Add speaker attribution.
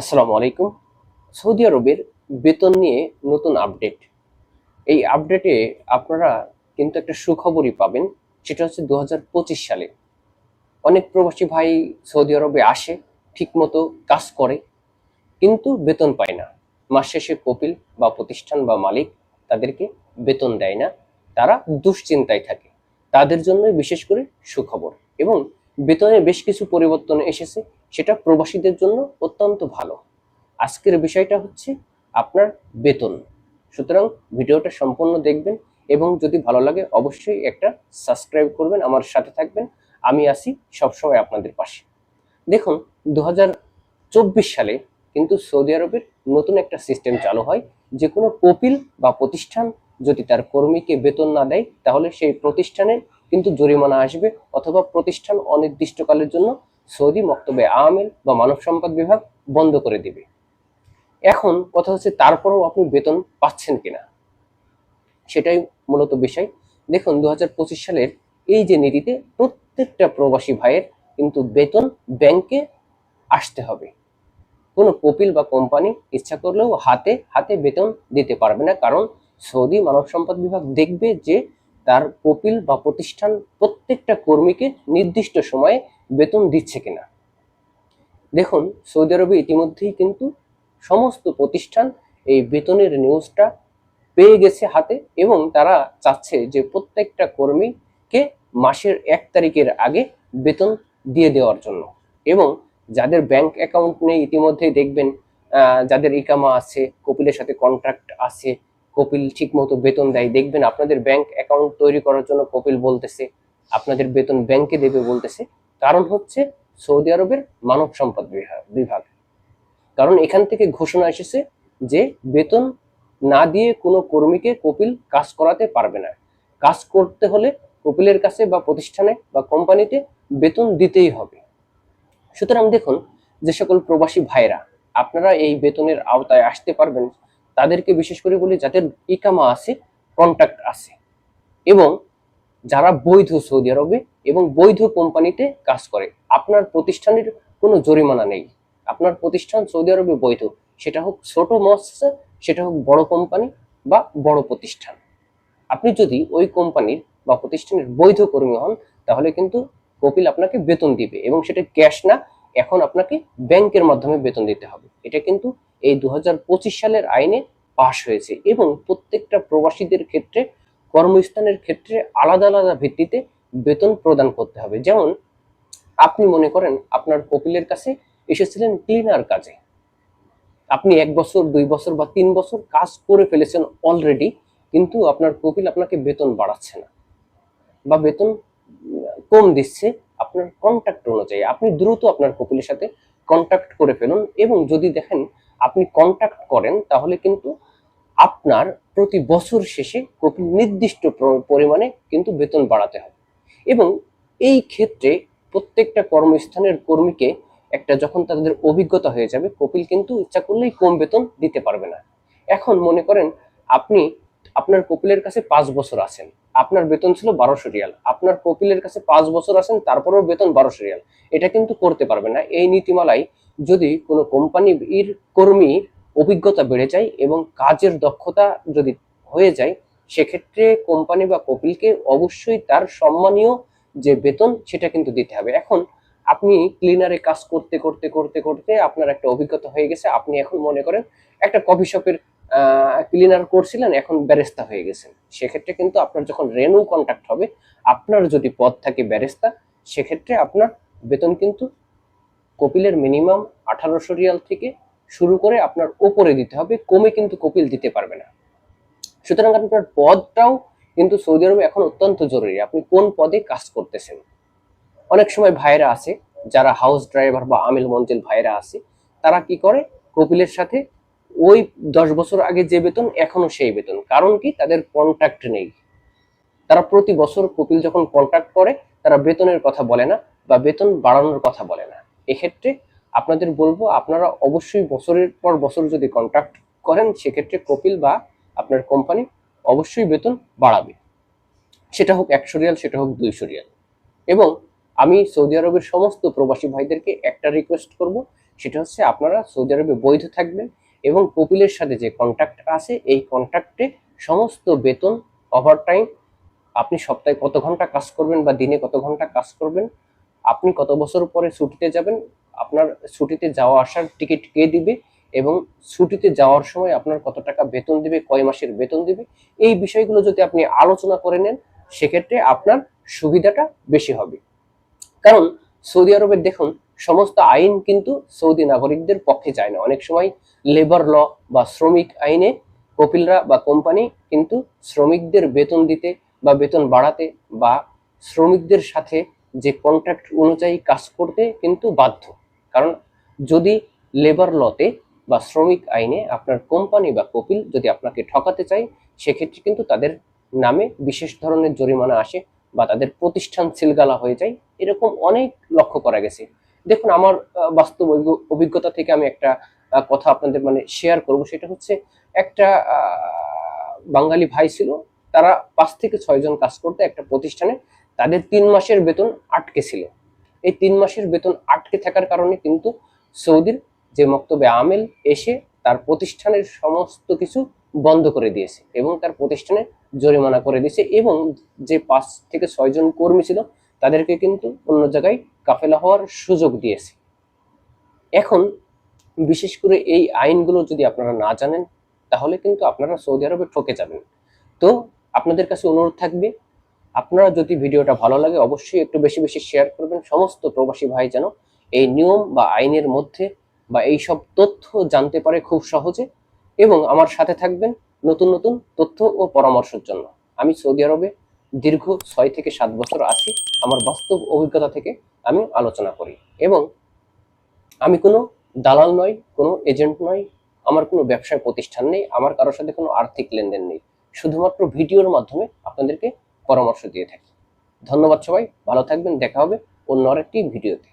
Speaker 1: আসসালামু আলাইকুম। সৌদি আরবের বেতন নিয়ে নতুন আপডেট। এই আপডেটে আপনারা কিন্তু একটা সুখবরই পাবেন, সেটা হচ্ছে দু হাজার পঁচিশ সালে। অনেক প্রবাসী ভাই সৌদি আরবে আসে, ঠিকমতো কাজ করে, কিন্তু বেতন পায় না। মাস শেষে কপিল বা প্রতিষ্ঠান বা মালিক তাদেরকে বেতন দেয় না। তারা দুশ্চিন্তায় থাকে। তাদের জন্য বিশেষ করে সুখবর। এবং বেতনে বেশ কিছু পরিবর্তন এসেছে, সেটা প্রবাসীদের জন্য অত্যন্ত ভালো। আজকের বিষয়টা হচ্ছে আপনার বেতন। সুতরাং ভিডিওটা সম্পূর্ণ দেখবেন এবং যদি ভালো লাগে অবশ্যই একটা সাবস্ক্রাইব করবেন, আমার সাথে থাকবেন। আমি আসি সবসময় আপনাদের পাশে। দেখুন দু হাজার চব্বিশ সালে কিন্তু সৌদি আরবের নতুন একটা সিস্টেম চালু হয়, যে কোনো কপিল বা প্রতিষ্ঠান যদি তার কর্মীকে বেতন না দেয়, তাহলে সেই প্রতিষ্ঠানে কিন্তু জরিমানা আসবে অথবা প্রতিষ্ঠান অনির্দিষ্টকালের জন্য সৌদি মক্তবে আমেল বা মানব সম্পদ বিভাগ বন্ধ করে দিবে। এখন কথা হচ্ছে তারপরেও আপনি বেতন পাচ্ছেন কিনা? সেটাই মূলত বিষয়। দেখুন দু হাজার পঁচিশ সালের এই যে নীতিতে প্রত্যেকটা প্রবাসী ভাইয়ের কিন্তু বেতন ব্যাংকে আসতে হবে। কোনো কপিল বা কোম্পানি ইচ্ছা করলেও হাতে হাতে বেতন দিতে পারবে না, কারণ সৌদি মানব সম্পদ বিভাগ দেখবে যে তার কপিল বা প্রতিষ্ঠান প্রত্যেকটা কর্মীকে নির্দিষ্ট সময়ে বেতন দিচ্ছে কিনা। দেখুন, সৌদি আরবে ইতিমধ্যেই কিন্তু সমস্ত প্রতিষ্ঠান এই বেতনের নিউজটা পেয়ে গেছে হাতে এবং তারা চাচ্ছে যে প্রত্যেকটা কর্মীকে মাসের এক তারিখের আগে বেতন দিয়ে দেওয়ার জন্য। এবং যাদের ব্যাংক অ্যাকাউন্ট নেই, ইতিমধ্যেই দেখবেন যাদের ইকামা আছে, কপিলের সাথে কন্ট্রাক্ট আছে কপিল ঠিক মতো বেতন দেয়। দেখবেন আপনাদের ব্যাংক অ্যাকাউন্ট তৈরি করার জন্য কপিল বলতেছে, আপনাদের বেতন ব্যাংকে দেবে বলতেছে। কারণ হচ্ছে সৌদি আরবের মানব সম্পদ বিভাগ। কারণ এখান থেকে ঘোষণা এসেছে যে বেতন না দিয়ে কোনো কর্মীকে কপিল কাজ করাতে পারবে না। কাজ করতে হলে কপিলের কাছে বা প্রতিষ্ঠানে বা কোম্পানিতে বেতন দিতেই হবে। সুতরাং দেখুন, যে সকল প্রবাসী ভাইরা, আপনারা এই বেতনের আওতায় আসতে পারবেন তাদেরকে বিশেষ করে বলি যাদের ইকামা আছে কন্ট্যাক্ট আছে। এবং যারা বৈধ সৌদি আরবে এবং বৈধ কোম্পানিতে কাজ করে, আপনার প্রতিষ্ঠানের কোনো জরিমানা নেই। আপনার প্রতিষ্ঠান সৌদি আরবে বৈধ, সেটা হোক ছোট মৎস্য সেটা হোক বড় কোম্পানি বা বড় প্রতিষ্ঠান। আপনি যদি ওই কোম্পানির বা প্রতিষ্ঠানের বৈধ কর্মী হন, তাহলে কিন্তু কপিল আপনাকে বেতন দিবে এবং সেটা ক্যাশ না, এখন আপনাকে ব্যাংকের মাধ্যমে বেতন দিতে হবে। এটা কিন্তু এই দু হাজার পঁচিশ সালের আইনে পাশ হয়েছে এবং প্রত্যেকটা প্রবাসীদের ক্ষেত্রে, কর্মস্থানের ক্ষেত্রে আলাদা আলাদা ভিত্তিতে বেতন প্রদান করতে হবে। যেমন, আপনি মনে করেন আপনার কপিলের কাছে এসেছিলেন ক্লিনার কাজে। আপনি এক বছর, দুই বছর বা তিন বছর কাজ করে ফেলেছেন অলরেডি কিন্তু আপনার কপিল আপনাকে বেতন বাড়াচ্ছে না বা বেতন কম দিচ্ছে আপনার কন্ট্যাক্ট অনুযায়ী। আপনি দ্রুত আপনার কপিলের সাথে কন্ট্যাক্ট করে ফেলুন এবং যদি দেখেন আপনি কন্ট্যাক্ট করেন, তাহলে কিন্তু আপনার প্রতি বছর শেষে নির্দিষ্ট পরিমাণে কিন্তু বেতন বাড়াতে হবে। এবং এই ক্ষেত্রে প্রত্যেকটা কর্মস্থানের কর্মীকে একটা যখন তাদের অভিজ্ঞতা হয়ে যাবে, কপিল কিন্তু ইচ্ছা করলেই কম বেতন দিতে পারবে না। এখন মনে করেন, আপনি, আপনার কপিলের কাছে পাঁচ বছর আছেন। আপনার বেতন ছিল বারোশো রিয়াল। আপনার কপিলের কাছে পাঁচ বছর আছেন, তারপরেও বেতন বারোশো রিয়াল। এটা কিন্তু করতে পারবে না। এই নীতিমালায় যদি কোনো কোম্পানির কর্মী অভিজ্ঞতা বেড়ে যায় এবং কাজের দক্ষতা যদি হয়ে যায়, সেক্ষেত্রে কোম্পানি বা কপিলকে অবশ্যই তার সম্মানীয় যে বেতন, সেটা কিন্তু দিতে হবে। এখন আপনি ক্লিনারে কাজ করতে করতে করতে করতে আপনার একটা অভিজ্ঞতা হয়ে গেছে। আপনি এখন মনে করেন একটা কফি শপের ক্লিনার করছিলেন, এখন ব্যারেস্তা হয়ে গেছেন। সেক্ষেত্রে কিন্তু আপনার যখন রেনু কন্ট্যাক্ট হবে, আপনার যদি পদ থাকে ব্যারেস্তা সেক্ষেত্রে আপনার বেতন কিন্তু কপিলের মিনিমাম আঠারোশো রিয়াল থেকে শুরু করে আপনার ওপরে দিতে হবে, কমে কিন্তু কপিল দিতে পারবে না। সুতরাং আপনার পদটাও কিন্তু সৌদি আরবে এখন অত্যন্ত জরুরি, আপনি কোন পদে কাজ করতেছেন। অনেক সময় ভাইরা আছে, যারা হাউস ড্রাইভার বা আমিল মঞ্জিল ভাইরা আছে, তারা কি করে? কপিলের সাথে ওই দশ বছর আগে যে বেতন, এখনও সেই বেতন। কারণ কি? তাদের কন্ট্রাক্ট নেই। তারা প্রতি বছর কপিল যখন কন্ট্রাক্ট করে, তারা বেতনের কথা বলে না বা বেতন বাড়ানোর কথা বলে না। এক্ষেত্রে আপনাদের বলব, আপনারা অবশ্যই বছরের পর বছর যদি কন্ট্রাক্ট করেন, সেক্ষেত্রে কপিল বা আপনার কোম্পানি অবশ্যই বেতন বাড়াবে। সেটা হোক একশো রিয়াল, সেটা হোক দুইশো রিয়াল। এবং আমি সৌদি আরবের সমস্ত প্রবাসী ভাইদেরকে একটা রিকোয়েস্ট করব, সেটা হচ্ছে আপনারা সৌদি আরবে বৈধ থাকবেন। এবং কপিলের সাথে যে কন্ট্রাক্ট আছে, এই কন্ট্রাক্টে সমস্ত বেতন ওভারটাইম আপনি সপ্তাহে কত ঘণ্টা কাজ করবেন বা দিনে কত ঘণ্টা কাজ করবেন, আপনি কত বছর পরে ছুটিতে যাবেন, আপনার ছুটিতে যাওয়া আসার টিকিট কে দিবে এবং ছুটিতে যাওয়ার সময় আপনার কত টাকা বেতন দিবে, কয় মাসের বেতন দিবে, এই বিষয়গুলো যদি আপনি আলোচনা করে নেন, সেক্ষেত্রে আপনার সুবিধাটা বেশি হবে। কারণ সৌদি আরবের দেখুন সমস্ত আইন কিন্তু সৌদি নাগরিকদের পক্ষে যায় না। অনেক সময় লেবার ল বা শ্রমিক আইনে কপিলরা বা কোম্পানি কিন্তু শ্রমিকদের বেতন দিতে বা বেতন বাড়াতে বা শ্রমিকদের সাথে যে কন্ট্রাক্ট অনুযায়ী কাজ করতে কিন্তু বাধ্য। কারণ যদি লেবার লতে বা শ্রমিক আইনে আপনার কোম্পানি বা কপিল যদি আপনাকে ঠকাতে চায়, সেক্ষেত্রে কিন্তু তাদের নামে বিশেষ ধরনের জরিমানা আসে বা তাদের প্রতিষ্ঠান সিলগালা হয়ে যায়। এরকম অনেক লক্ষ্য করা গেছে। দেখুন, আমার বাস্তব অভিজ্ঞতা থেকে আমি একটা কথা আপনাদের মানে শেয়ার করব। সেটা হচ্ছে একটা বাঙালি ভাই ছিল, তারা পাঁচ থেকে ছয় জন কাজ করতে একটা প্রতিষ্ঠানে। তাদের তিন মাসের বেতন আটকে ছিল। এই তিন মাসের বেতন আটকে থাকার কারণে কিন্তু সৌদির যে মক্তবে আমেল এসে তার প্রতিষ্ঠানের সমস্ত কিছু বন্ধ করে দিয়েছে এবং তার প্রতিষ্ঠানে জরিমানা করে দিয়েছে এবং যে পাঁচ থেকে ছয় জন কর্মী ছিল তাদেরকে কিন্তু অন্য জায়গায় কাফেলা হওয়ার সুযোগ দিয়েছে। এখন বিশেষ করে এই আইনগুলো যদি আপনারা না জানেন, তাহলে কিন্তু আপনারা সৌদি আরবে ঠকে যাবেন। তো আপনাদের কাছে অনুরোধ থাকবে, আপনারা যদি ভিডিওটা ভালো লাগে অবশ্যই একটু বেশি বেশি শেয়ার করবেন। সমস্ত প্রবাসী ভাই যেন এই নিয়ম বা আইনের মধ্যে বা এই সব তথ্য জানতে পারে খুব সহজে এবং আমার সাথে থাকবেন নতুন নতুন তথ্য ও পরামর্শের জন্য। আমি সৌদি আরবে দীর্ঘ ছয় থেকে সাত বছর আছি, আমার বাস্তব অভিজ্ঞতা থেকে আমি আলোচনা করি। এবং আমি কোনো দালাল নই, কোনো এজেন্ট নই, আমার কোনো ব্যবসায় প্রতিষ্ঠান নেই, আমার কারোর সাথে কোনো আর্থিক লেনদেন নেই। শুধুমাত্র ভিডিওর মাধ্যমে আপনাদেরকে পরামর্শ দিয়ে থাকি। ধন্যবাদ সবাই, ভালো থাকবেন, দেখা হবে অন্য আরেকটি ভিডিওতে।